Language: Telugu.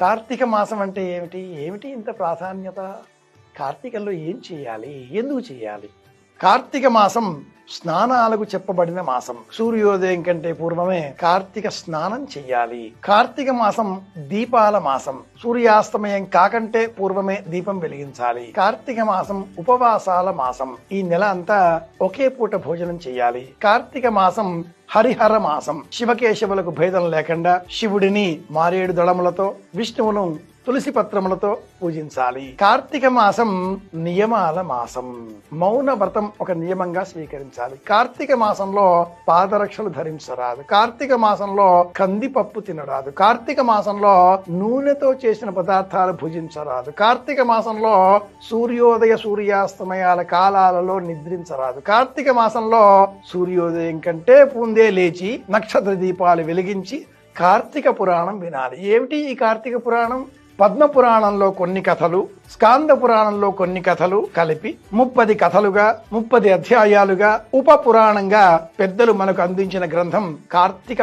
కార్తీక మాసం అంటే ఏమిటి? ఏమిటి ఇంత ప్రాధాన్యత? కార్తీకంలో ఏం చేయాలి? ఎందుకు చేయాలి? కార్తీక మాసం స్నానాలకు చెప్పబడిన మాసం. సూర్యోదయం కంటే పూర్వమే కార్తీక స్నానం చెయ్యాలి కార్తీక మాసం దీపాల మాసం. సూర్యాస్తమయం కాకంటే పూర్వమే దీపం వెలిగించాలి. కార్తీక మాసం ఉపవాసాల మాసం. ఈ నెల అంతా ఒకే పూట భోజనం చేయాలి. కార్తీక మాసం హరిహర మాసం శివకేశవులకు భేదం లేకుండా శివుడిని మారేడు దళములతో విష్ణువును తులసి పత్రములతో పూజించాలి. కార్తీక మాసం నియమాల మాసం. మౌన వ్రతం ఒక నియమంగా స్వీకరించాలి. కార్తీక మాసంలో పాదరక్షలు ధరించరాదు. కార్తీక మాసంలో కందిపప్పు తినరాదు. కార్తీక మాసంలో నూనెతో చేసిన పదార్థాలు భుజించరాదు. కార్తీక మాసంలో సూర్యోదయ సూర్యాస్తమయాల కాలాలలో నిద్రించరాదు. కార్తీక మాసంలో సూర్యోదయం కంటే పూందే లేచి నక్షత్ర దీపాలు వెలిగించి కార్తీక పురాణం వినాలి. ఏమిటి ఈ కార్తీక పురాణం? పద్మ పురాణంలో కొన్ని కథలు స్కాంద పురాణంలో కొన్ని కథలు కలిపి ముప్పది కథలుగా ముప్పది అధ్యాయాలుగా ఉప పురాణంగా పెద్దలు మనకు అందించిన గ్రంథం కార్తీక